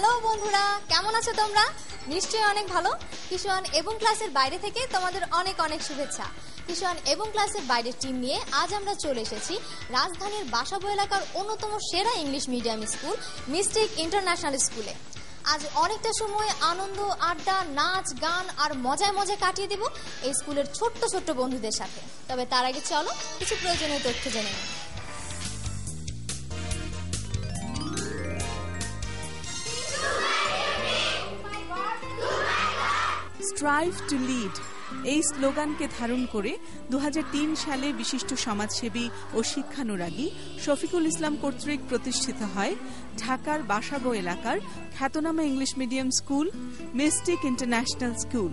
Hello বন্ধুরা, কেমন আছো তোমরা? নিশ্চয়ই অনেক ভালো। কিশোয়ান এবং ক্লাসের বাইরে থেকে তোমাদের অনেক অনেক শুভেচ্ছা। কিশোয়ান এবং ক্লাসের বাইরের টিম নিয়ে আজ আমরা চলে এসেছি রাজধানীর বাসাবো এলাকার অন্যতম সেরা English medium school, Mystic international স্কুলে। আজ অনেকটা সময় আনন্দ, আড্ডা, নাচ, গান আর মজায় মজায় কাটিয়ে দেব এই স্কুলের ছোট্ট ছোট্ট বন্ধুদের সাথে। তবে তার আগে চলো, কিছু প্রয়োজনীয় তথ্য জেনে নিই। স্ট্রাইভ টু লিড এই স্লোগানকে ধারণ করে দু হাজার তিন সালে বিশিষ্ট সমাজসেবী ও শিক্ষানুরাগী শফিকুল ইসলাম কর্তৃক প্রতিষ্ঠিত হয় ঢাকার বাসাগো এলাকার খ্যাতনামা English medium school, Mystic international school.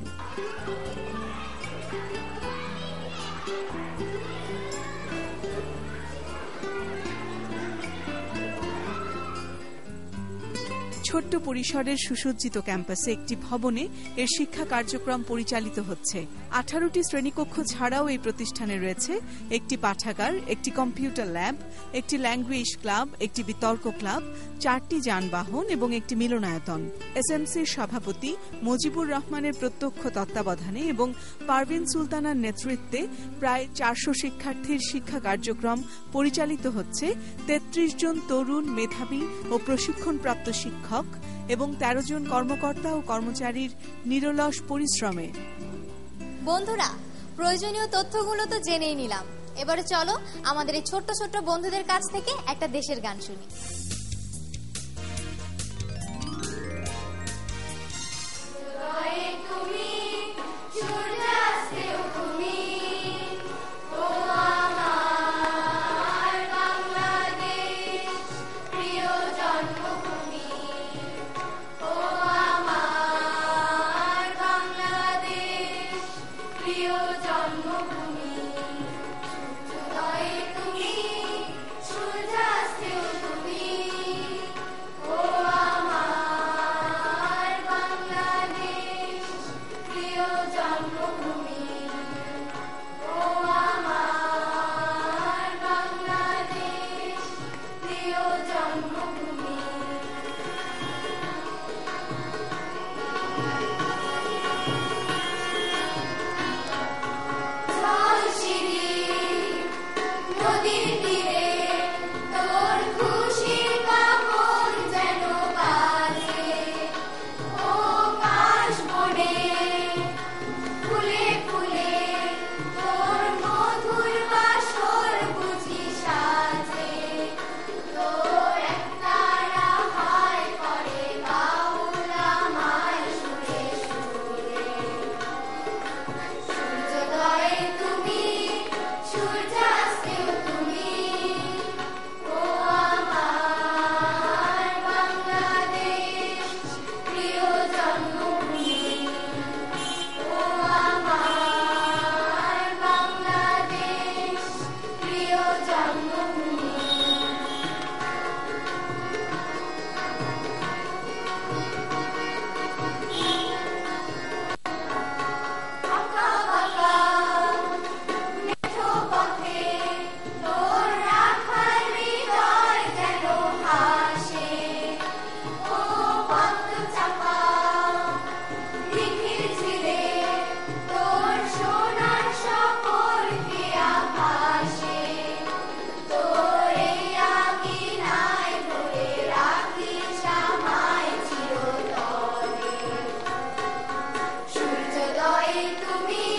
ছোট্ট পরিসরের সুসজ্জিত ক্যাম্পাসে একটি ভবনে এর শিক্ষা কার্যক্রম পরিচালিত হচ্ছে। আঠারোটি শ্রেণীকক্ষ ছাড়াও এই প্রতিষ্ঠানে রয়েছে একটি পাঠাগার, একটি কম্পিউটার ল্যাব, একটি ল্যাঙ্গুয়েজ ক্লাব, একটি বিতর্ক ক্লাব, চারটি যানবাহন এবং একটি মিলনায়তন। এসএমসির সভাপতি মুজিবুর রহমানের প্রত্যক্ষ তত্ত্বাবধানে এবং পারভিন সুলতানার নেতৃত্বে প্রায় চারশো শিক্ষার্থীর শিক্ষা কার্যক্রম পরিচালিত হচ্ছে। তেত্রিশ জন তরুণ, মেধাবী ও প্রশিক্ষণপ্রাপ্ত শিক্ষক এবং ১৩ জন কর্মকর্তা ও কর্মচারীর নিরলস পরিশ্রমে। বন্ধুরা, প্রয়োজনীয় তথ্যগুলো তো জেনেই নিলাম। এবারে চলো আমাদের এই ছোট্ট ছোট্ট বন্ধুদের কাছ থেকে একটা দেশের গান শুনি। me.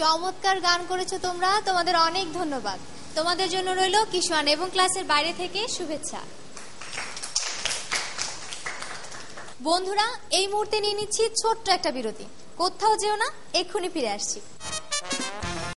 চমৎকার গান করেছ তোমরা, তোমাদের অনেক ধন্যবাদ। তোমাদের জন্য রইল কিশোয়ান এবং ক্লাসের বাইরে থেকে শুভেচ্ছা। বন্ধুরা, এই মুহূর্তে নিয়ে নিচ্ছি ছোট্ট একটা বিরতি। কোথাও যেও না, এক্ষুনি ফিরে আসছি।